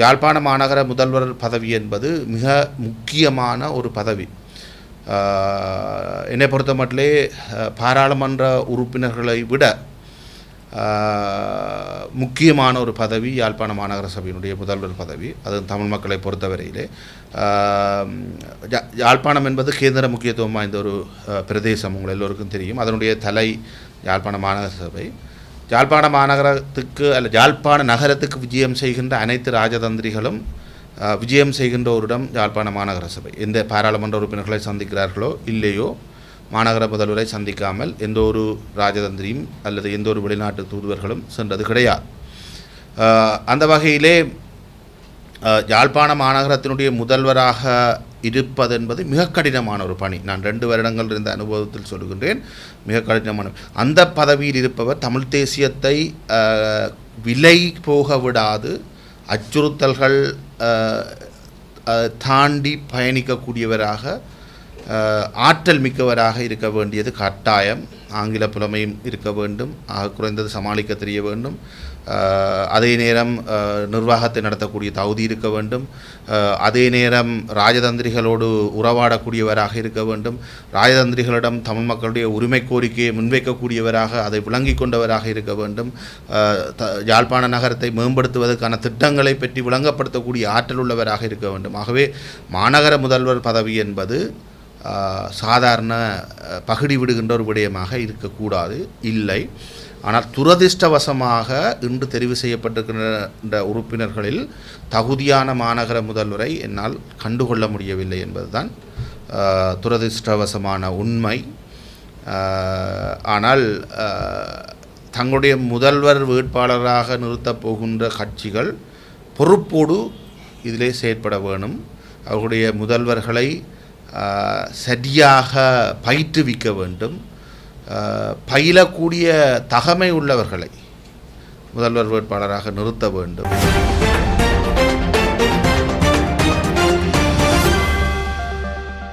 யாழ்ப்பாண மாநகர முதல்வர் பதவி என்பது மிக முக்கியமான ஒரு பதவி. என்னை பொறுத்த மட்டிலே பாராளுமன்ற உறுப்பினர்களை விட முக்கியமான ஒரு பதவி யாழ்ப்பாண மாநகர சபையினுடைய முதல்வர் பதவி. அது தமிழ் மக்களை பொறுத்தவரையிலே யாழ்ப்பாணம் என்பது கேந்திர முக்கியத்துவம் வாய்ந்த ஒரு பிரதேசம். உங்கள் எல்லோருக்கும் தெரியும். அதனுடைய தலை யாழ்ப்பாண மாநகர சபை. ஜாழ்ப்பாண மாநகரத்துக்கு அல்ல ஜாழ்ப்பாண நகரத்துக்கு விஜயம் செய்கின்ற அனைத்து ராஜதந்திரிகளும் விஜயம் செய்கின்ற ஒரு இடம் யாழ்ப்பாண மாநகர சபை. எந்த பாராளுமன்ற உறுப்பினர்களை சந்திக்கிறார்களோ இல்லையோ மாநகர முதல்வரை சந்திக்காமல் எந்த ஒரு ராஜதந்திரியும் அல்லது எந்த ஒரு வெளிநாட்டு தூதுவர்களும் சென்றது கிடையாது. அந்த வகையிலே யாழ்ப்பாண மாநகரத்தினுடைய முதல்வராக இருப்பது என்பது மிக கடினமான ஒரு பணி. நான் ரெண்டு வருடங்கள் இருந்த அனுபவத்தில் சொல்கின்றேன் மிக கடினமான. அந்த பதவியில் இருப்பவர் தமிழ் தேசியத்தை விலை போக விடாது அச்சுறுத்தல்கள் தாண்டி பயணிக்கக்கூடியவராக ஆற்றல் மிக்கவராக இருக்க வேண்டியது கட்டாயம். ஆங்கில புலமையும் இருக்க வேண்டும் ஆக குறைந்தது சமாளிக்க தெரிய வேண்டும். அதே நேரம் நிர்வாகத்தை நடத்தக்கூடிய தகுதி இருக்க வேண்டும். அதே நேரம் ராஜதந்திரிகளோடு உறவாடக்கூடியவராக இருக்க வேண்டும். ராஜதந்திரிகளிடம் தமிழ் மக்களுடைய உரிமை கோரிக்கையை முன்வைக்கக்கூடியவராக அதை விளங்கிக் கொண்டவராக இருக்க வேண்டும். த- யாழ்ப்பாண நகரத்தை மேம்படுத்துவதற்கான திட்டங்களை பற்றி விளங்கப்படுத்தக்கூடிய ஆற்றல் உள்ளவராக இருக்க வேண்டும். ஆகவே மாநகர முதல்வர் பதவி என்பது சாதாரண பகுடி விடுகின்ற ஒரு விடயமாக இருக்கக்கூடாது. இல்லை. ஆனால் துரதிர்ஷ்டவசமாக இன்று தெரிவு செய்யப்பட்டிருக்கின்ற உறுப்பினர்களில் தகுதியான மாநகர முதல்வரை என்னால் கண்டுகொள்ள முடியவில்லை என்பதுதான் துரதிர்ஷ்டவசமான உண்மை. ஆனால் தங்களுடைய முதல்வர் வேட்பாளராக நிறுத்தப் போகின்ற கட்சிகள் பொறுப்போடு இதிலே செயற்பட வேணும். அவர்களுடைய முதல்வர்களை சரியாக பயிற்றுவிக்க வேண்டும். பயிலக்கூடிய தகமை உள்ளவர்களை முதல்வர் வேட்பாளராக நிறுத்த வேண்டும்.